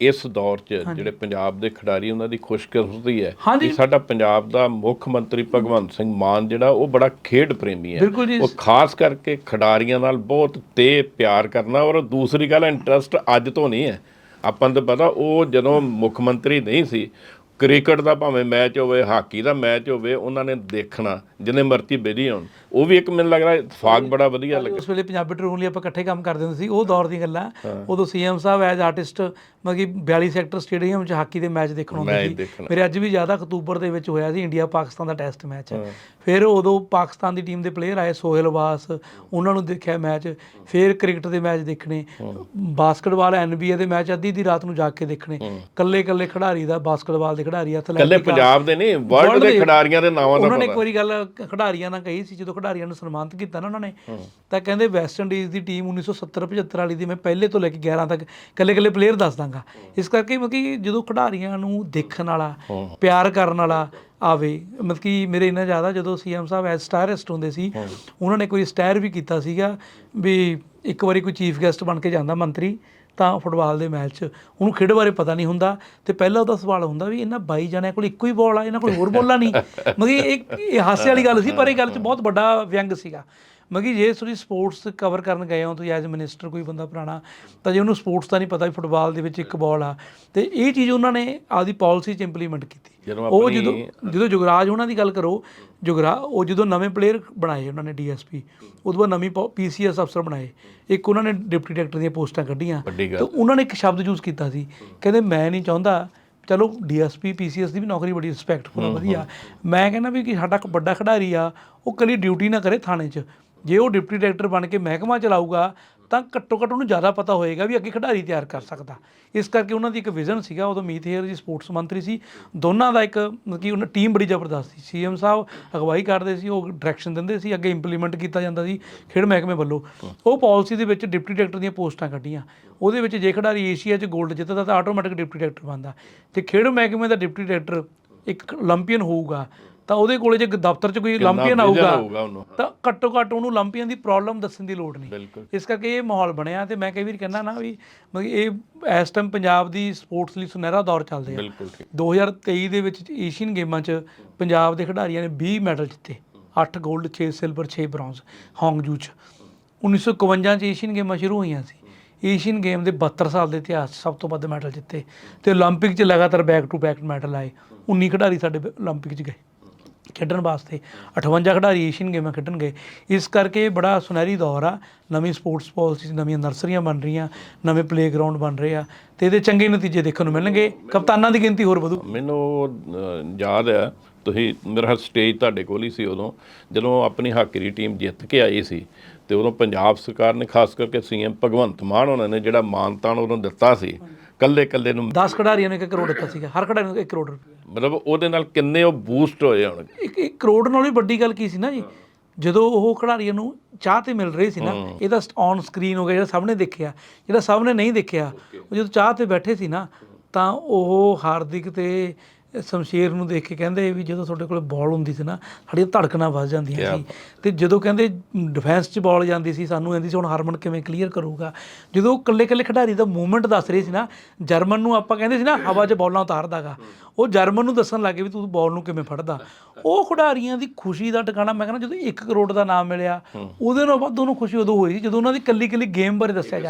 ਇਸ ਦੌਰ 'ਚ ਜਿਹੜੇ ਪੰਜਾਬ ਦੇ ਖਿਡਾਰੀ ਉਹਨਾਂ ਦੀ ਖੁਸ਼ਕਿਸਮਤੀ ਹੈ। ਕਿ ਸਾਡਾ ਪੰਜਾਬ ਦਾ ਮੁੱਖ ਮੰਤਰੀ ਭਗਵੰਤ ਸਿੰਘ ਮਾਨ ਜਿਹੜਾ ਉਹ ਬੜਾ ਖੇਡ ਪ੍ਰੇਮੀ ਹੈ। ਉਹ ਖਾਸ ਕਰਕੇ ਖਿਡਾਰੀਆਂ ਨਾਲ ਬਹੁਤ ਤੇ ਪਿਆਰ ਕਰਨਾ ਔਰ ਦੂਸਰੀ ਗੱਲ ਇੰਟਰਸਟ ਅੱਜ ਤੋਂ ਨਹੀਂ ਹੈ ਆਪਾਂ ਨੂੰ ਤਾਂ ਪਤਾ ਉਹ ਜਦੋਂ ਮੁੱਖ ਮੰਤਰੀ ਨਹੀਂ ਸੀ ਕ੍ਰਿਕਟ ਦਾ ਭਾਵੇਂ ਮੈਚ ਹੋਵੇ ਹਾਕੀ ਦਾ ਮੈਚ ਹੋਵੇ ਉਹਨਾਂ ਨੇ ਦੇਖਣਾ ਜਿੰਨੇ ਮਰਜ਼ੀ ਬੇਦੀ ਹੋਣ। ਉਹ ਵੀ ਇੱਕ ਮੈਨੂੰ ਲੱਗਦਾ ਇਤਫਾਕ ਬੜਾ ਵਧੀਆ ਲੱਗਾ ਉਸ ਵੇਲੇ ਪੰਜਾਬੀ ਟਰੂਨ ਲਈ ਆਪਾਂ ਇਕੱਠੇ ਕੰਮ ਕਰਦੇ ਹੁੰਦੇ ਸੀ ਉਹ ਦੌਰ ਦੀ ਗੱਲਾਂ। ਉਦੋਂ ਸੀਐਮ ਸਾਹਿਬ ਐਜ਼ ਆਰਟਿਸਟ ਮਤਲਬ ਕਿ 42 ਸੈਕਟਰ ਸਟੇਡੀਅਮ 'ਚ ਹਾਕੀ ਦੇ ਮੈਚ ਦੇਖਣ ਆਉਂਦੇ ਸੀ। ਮੇਰੇ ਅੱਜ ਵੀ ਜ਼ਿਆਦਾ ਅਕਤੂਬਰ ਦੇ ਵਿੱਚ ਹੋਇਆ ਸੀ ਇੰਡੀਆ ਪਾਕਿਸਤਾਨ ਦਾ ਟੈਸਟ ਮੈਚ। ਫਿਰ ਉਦੋਂ ਪਾਕਿਸਤਾਨ ਦੀ ਟੀਮ ਦੇ ਪਲੇਅਰ ਆਏ ਸੋਹਲ ਵਾਸ ਉਹਨਾਂ ਨੂੰ ਦੇਖਿਆ ਮੈਚ। ਫਿਰ ਕ੍ਰਿਕਟ ਦੇ ਮੈਚ ਦੇਖਣੇ। ਬਾਸਕਟਬਾਲ ਐਨਬੀਏ ਦੇ ਮੈਚ ਅੱਧੀ ਦੀ ਰਾਤ ਨੂੰ ਜਾ ਕੇ ਦੇਖਣੇ। ਕੱਲੇ ਕੱਲੇ ਖਿਡਾਰੀ ਦਾ ਬਾਸਕਟਬਾਲ ਦੇ ਖਿਡਾਰੀ ਕੱਲੇ ਐਥਲੈਟਿਕ ਪੰਜਾਬ ਦੇ ਨਹੀਂ ਵਰਲਡ ਦੇ ਖਿਡਾਰੀਆਂ ਦੇ ਨਾਵਾਂ ਦਾ ਉਹਨਾਂ ਨੇ ਇੱਕ ਵਾਰੀ ਗੱਲ ਖਿਡਾਰੀਆਂ ਨਾਲ ਕਹੀ ਸੀ ਜਦੋਂ ਖਿਡਾਰੀਆਂ ਨੂੰ ਸਨਮਾਨਿਤ ਕੀਤਾ ਨਾ ਉਹਨਾਂ ਨੇ ਤਾਂ ਕਹਿੰਦੇ ਵੈਸਟ ਇੰਡੀਜ਼ ਦੀ ਟੀਮ 1970 75 ਵਾਲੀ ਦੀ ਮੈਂ ਪਹਿਲੇ ਤੋਂ ਲੈ ਕੇ 11 ਤੱਕ ਕੱਲੇ ਕੱਲੇ ਪਲੇਅਰ ਦੱਸ ਦਾਂਗਾ। ਇਸ ਕਰਕੇ ਮਤਲਬ ਕਿ ਜਦੋਂ ਖਿਡਾਰੀਆਂ ਨੂੰ ਦੇਖਣ ਵਾਲਾ ਪਿਆਰ ਕਰਨ ਵਾਲਾ ਆਵੇ ਮਤਲਬ ਕਿ ਮੇਰੇ ਇੰਨਾ ਜ਼ਿਆਦਾ ਜਦੋਂ ਸੀਐਮ ਸਾਹਿਬ ਐਸ ਸਟਾਰਿਸਟ ਹੁੰਦੇ ਸੀ ਉਹਨਾਂ ਨੇ ਕੋਈ ਸਟਾਰ ਵੀ ਕੀਤਾ ਸੀਗਾ ਵੀ ਇੱਕ ਵਾਰੀ ਕੋਈ ਚੀਫ ਗੈਸਟ ਬਣ ਕੇ ਜਾਂਦਾ ਮੰਤਰੀ ਤਾਂ ਫੁੱਟਬਾਲ ਦੇ ਮੈਚ 'ਚ ਉਹਨੂੰ ਖੇਡ ਬਾਰੇ ਪਤਾ ਨਹੀਂ ਹੁੰਦਾ ਤੇ ਪਹਿਲਾਂ ਉਹਦਾ ਸਵਾਲ ਹੁੰਦਾ ਵੀ ਇਹਨਾਂ 22 ਜਣਿਆਂ ਕੋਲ ਇੱਕੋ ਹੀ ਬਾਲ ਆ, ਇਹਨਾਂ ਕੋਲ ਹੋਰ ਬੋਲਾਂ ਨਹੀਂ। ਮਤਲਬ ਇਹ ਇਹ ਹਾਸੇ ਵਾਲੀ ਗੱਲ ਸੀ, ਪਰ ਇਹ ਗੱਲ 'ਚ ਬਹੁਤ ਵੱਡਾ ਵਿਅੰਗ ਸੀਗਾ। ਕਿ ਜੇ ਤੁਸੀਂ ਸਪੋਰਟਸ ਕਵਰ ਕਰਨ ਗਏ ਹੋ ਤੁਸੀਂ ਐਜ਼ ਮਿਨਿਸਟਰ ਕੋਈ ਬੰਦਾ ਪੁਰਾਣਾ ਤਾਂ ਜੇ ਉਹਨੂੰ ਸਪੋਰਟਸ ਦਾ ਨਹੀਂ ਪਤਾ ਵੀ ਫੁੱਟਬਾਲ ਦੇ ਵਿੱਚ ਇੱਕ ਬਾਲ ਆ ਤੇ ਇਹ ਚੀਜ਼ ਉਹਨਾਂ ਨੇ ਆਪਦੀ ਪਾਲਿਸੀ 'ਚ ਇੰਪਲੀਮੈਂਟ ਕੀਤੀ। ਉਹ ਜਦੋਂ ਜਦੋਂ ਜੁਗਰਾਜ ਉਹਨਾਂ ਦੀ ਗੱਲ ਕਰੋ ਜੁਗਰਾ ਉਹ ਜਦੋਂ ਨਵੇਂ ਪਲੇਅਰ ਬਣਾਏ ਉਹਨਾਂ ਨੇ ਡੀਐਸਪੀ ਉਦੋਂ ਬਾਅਦ ਨਵੀਂ ਪੀਸੀਐਸ ਅਫਸਰ ਬਣਾਏ। ਇੱਕ ਉਹਨਾਂ ਨੇ ਡਿਪਟੀ ਡਾਇਰੈਕਟਰ ਦੀਆਂ ਪੋਸਟਾਂ ਕੱਢੀਆਂ। ਤੇ ਉਹਨਾਂ ਨੇ ਇੱਕ ਸ਼ਬਦ ਯੂਜ਼ ਕੀਤਾ ਸੀ। ਕਹਿੰਦੇ ਮੈਂ ਨਹੀਂ ਚਾਹੁੰਦਾ ਚਲੋ ਡੀਐਸਪੀ ਪੀਸੀਐਸ ਦੀ ਵੀ ਨੌਕਰੀ ਬੜੀ ਰਿਸਪੈਕਟਫੁਲ ਵਧੀਆ। ਮੈਂ ਕਹਿੰਦਾ ਵੀ ਕਿ ਸਾਡਾ ਇੱਕ ਵੱਡਾ ਖਿਡਾਰੀ ਆ ਉਹ ਕੱਲੀ ਡਿਊਟੀ ਨਾ ਕਰੇ ਥਾਣੇ 'ਚ। ਜੇ ਉਹ ਡਿਪਟੀ ਡਾਇਰੈਕਟਰ ਬਣ ਕੇ ਮਹਿਕਮਾ ਚਲਾਊਗਾ, ਤਾਂ ਘੱਟੋ ਘੱਟ ਉਹਨੂੰ ਜ਼ਿਆਦਾ ਪਤਾ ਹੋਏਗਾ ਵੀ ਅੱਗੇ ਖਿਡਾਰੀ ਤਿਆਰ ਕਰ ਸਕਦਾ। ਇਸ ਕਰਕੇ ਉਹਨਾਂ ਦੀ ਇੱਕ ਵਿਜ਼ਨ ਸੀਗਾ, ਉਦੋਂ ਮੀਤ ਹੇਰ ਜੀ ਸਪੋਰਟਸ ਮੰਤਰੀ ਸੀ। ਦੋਨਾਂ ਦਾ ਇੱਕ ਕਿ ਉਹਨਾਂ ਟੀਮ ਬੜੀ ਜ਼ਬਰਦਸਤ ਸੀ। ਸੀਐਮ ਸਾਹਿਬ ਅਗਵਾਈ ਕਰਦੇ ਸੀ, ਉਹ ਡਾਇਰੈਕਸ਼ਨ ਦਿੰਦੇ ਸੀ, ਅੱਗੇ ਇੰਪਲੀਮੈਂਟ ਕੀਤਾ ਜਾਂਦਾ ਸੀ ਖੇਡ ਮਹਿਕਮੇ ਵੱਲੋਂ। ਉਹ ਪਾਲਿਸੀ ਦੇ ਵਿੱਚ ਡਿਪਟੀ ਡਾਇਰੈਕਟਰ ਦੀਆਂ ਪੋਸਟਾਂ ਕੱਢੀਆਂ। ਉਹਦੇ ਵਿੱਚ ਜੇ ਖਿਡਾਰੀ ਏਸ਼ੀਆ 'ਚ 골ਡ ਜਿੱਤਦਾ, ਤਾਂ ਆਟੋਮੈਟਿਕ ਡਿਪਟੀ ਡਾਇਰੈਕਟਰ ਬਣਦਾ। ਤੇ ਖੇਡ ਮਹਿਕਮੇ ਦਾ ਡਿਪਟੀ ਡਾਇਰੈਕਟਰ ਇੱਕ 올림픽ੀਅਨ ਹੋਊਗਾ। ਤਾਂ ਉਹਦੇ ਕੋਲੇ ਜੇ ਦਫ਼ਤਰ 'ਚ ਕੋਈ 올림픽ੀਅਨ ਆਊਗਾ ਤਾਂ ਘੱਟੋ ਘੱਟ ਉਹਨੂੰ 올림픽ੀਅਨ ਦੀ ਪ੍ਰੋਬਲਮ ਦੱਸਣ ਦੀ ਲੋੜ ਨਹੀਂ। ਇਸ ਕਰਕੇ ਇਹ ਮਾਹੌਲ ਬਣਿਆ ਤੇ ਮੈਂ ਕਈ ਵਾਰ ਕਹਿੰਦਾ ਨਾ ਵੀ ਮਤਲਬ ਇਹ ਇਸ ਟਾਈਮ ਪੰਜਾਬ ਦੀ ਸਪੋਰਟਸ ਲਈ ਸੁਨਹਿਰਾ ਦੌਰ ਚੱਲ ਰਿਹਾ। ਬਿਲਕੁਲ 2023 ਦੇ ਵਿੱਚ ਏਸ਼ੀਅਨ ਗੇਮਾਂ 'ਚ ਪੰਜਾਬ ਦੇ ਖਿਡਾਰੀਆਂ ਨੇ 20 ਮੈਡਲ ਜਿੱਤੇ। 8 골ਡ 6 ਸਿਲਵਰ 6 ਬ੍ਰੌਂਜ਼ ਹਾਂਗਜੂ 'ਚ 1951 'ਚ ਏਸ਼ੀਅਨ ਗੇਮਾਂ ਸ਼ੁਰੂ ਹੋਈਆਂ ਸੀ। ਏਸ਼ੀਅਨ ਗੇਮ ਦੇ 72 ਸਾਲ ਦੇ ਇਤਿਹਾਸ 'ਚ ਸਭ ਤੋਂ ਵੱਧ ਮੈਡਲ ਜਿੱਤੇ। ਤੇ 올림픽 'ਚ ਲਗਾਤਾਰ ਬੈਕ ਟੂ ਬੈਕ ਮੈਡਲ ਆਏ। 19 ਖਿਡਾਰੀ ਸਾਡੇ 올림픽 'ਚ ਗਏ। ਖੇਡਣ ਵਾਸਤੇ। 58 ਖਿਡਾਰੀ ਏਸ਼ੀਅਨ ਗੇਮਾਂ ਖੇਡਣਗੇ ਇਸ ਕਰਕੇ ਬੜਾ ਸੁਨਹਿਰੀ ਦੌਰ ਆ। ਨਵੀਂ ਸਪੋਰਟਸ ਪਾਲਿਸੀ ਨਵੀਆਂ ਨਰਸਰੀਆਂ ਬਣ ਰਹੀਆਂ, ਨਵੇਂ ਪਲੇਗਰਾਉਂਡ ਬਣ ਰਹੇ ਆ ਤੇ ਇਹਦੇ ਚੰਗੇ ਨਤੀਜੇ ਦੇਖਣ ਨੂੰ ਮਿਲਣਗੇ। ਕਪਤਾਨਾਂ ਦੀ ਗਿਣਤੀ ਹੋਰ ਵਧੂ। ਮੈਨੂੰ ਯਾਦ ਆ, ਤੁਸੀਂ ਮੇਰਾ ਸਟੇਜ ਤੁਹਾਡੇ ਕੋਲ ਹੀ ਸੀ ਉਦੋਂ। ਜਦੋਂ ਆਪਣੀ ਹਾਕੀ ਦੀ ਟੀਮ ਜਿੱਤ ਕੇ ਆਈ ਸੀ ਤੇ ਉਦੋਂ ਪੰਜਾਬ ਸਰਕਾਰ ਨੇ ਖਾਸ ਕਰਕੇ ਸੀਐਮ ਭਗਵੰਤ ਮਾਨ ਉਹਨਾਂ ਨੇ ਜਿਹੜਾ ਮਾਨਤਾਨ ਉਦੋਂ ਦਿੱਤਾ ਸੀ ਕੱਲੇ ਕੱਲੇ ਨੂੰ 10 ਖਿਡਾਰੀਆਂ ਨੂੰ 1 ਕਰੋੜ ਦਿੱਤਾ ਸੀਗਾ ਹਰ ਖਿਡਾਰੀ ਨੂੰ 1 ਕਰੋੜ ਰੁਪਏ ਮਤਲਬ ਉਹਦੇ ਨਾਲ ਕਿੰਨੇ ਉਹ ਬੂਸਟ ਹੋਏ ਹੋਣਗੇ? ਇੱਕ 1 ਕਰੋੜ ਨਾਲ ਵੀ ਵੱਡੀ ਗੱਲ ਕੀ ਸੀ ਨਾ ਜੀ? ਜਦੋਂ ਉਹ ਖਿਡਾਰੀਆਂ ਨੂੰ ਚਾਹ ਤੇ ਮਿਲ ਰਹੀ ਸੀ ਨਾ ਇਹਦਾ ਔਨ ਸਕਰੀਨ ਹੋ ਗਿਆ ਜਿਹੜਾ ਸਭ ਨੇ ਦੇਖਿਆ ਜਿਹੜਾ ਸਭ ਨੇ ਨਹੀਂ ਦੇਖਿਆ ਉਹ ਜਦੋਂ ਚਾਹ ਤੇ ਬੈਠੇ ਸੀ ਨਾ ਤਾਂ ਉਹ ਹਾਰਦਿਕ ਤੇ ਸ਼ਮਸ਼ੇਰ ਨੂੰ ਦੇਖ ਕੇ ਕਹਿੰਦੇ ਵੀ ਜਦੋਂ ਤੁਹਾਡੇ ਕੋਲ ਬਾਲ ਹੁੰਦੀ ਸੀ ਨਾ ਸਾਡੀਆਂ ਧੜਕਣਾਂ ਵੱਧ ਜਾਂਦੀਆਂ ਸੀ। ਤੇ ਜਦੋਂ ਕਹਿੰਦੇ ਡਿਫੈਂਸ 'ਚ ਬਾਲ ਜਾਂਦੀ ਸੀ ਸਾਨੂੰ ਕਹਿੰਦੀ ਸੀ ਹੁਣ ਹਰਮਨ ਕਿਵੇਂ ਕਲੀਅਰ ਕਰੂਗਾ? ਜਦੋਂ ਇਕੱਲੇ ਇਕੱਲੇ ਖਿਡਾਰੀ ਦਾ ਮੂਵਮੈਂਟ ਦੱਸ ਰਹੇ ਸੀ ਨਾ ਜਰਮਨ ਨੂੰ ਆਪਾਂ ਕਹਿੰਦੇ ਸੀ ਨਾ ਹਵਾ 'ਚ ਬਾਲਾਂ ਉਤਾਰਦਾਗਾ। ਉਹ ਜਰਮਨ ਨੂੰ ਦੱਸਣ ਲੱਗੇ ਵੀ ਤੂੰ ਬਾਲ ਨੂੰ ਕਿਵੇਂ ਫੜਦਾ। ਉਹ ਖਿਡਾਰੀਆਂ ਦੀ ਖੁਸ਼ੀ ਦਾ ਟਿਕਾਣਾ ਮੈਂ ਕਹਿੰਦਾ ਜਦੋਂ 1 ਕਰੋੜ ਦਾ ਨਾਮ ਮਿਲਿਆ ਉਹਦੇ ਨਾਲ ਵੱਧ ਉਹਨੂੰ ਖੁਸ਼ੀ ਉਦੋਂ ਹੋਈ ਸੀ ਜਦੋਂ ਉਹਨਾਂ ਦੀ ਕੱਲੀ ਕੱਲੀ ਗੇਮ ਬਾਰੇ ਦੱਸਿਆ ਜਾ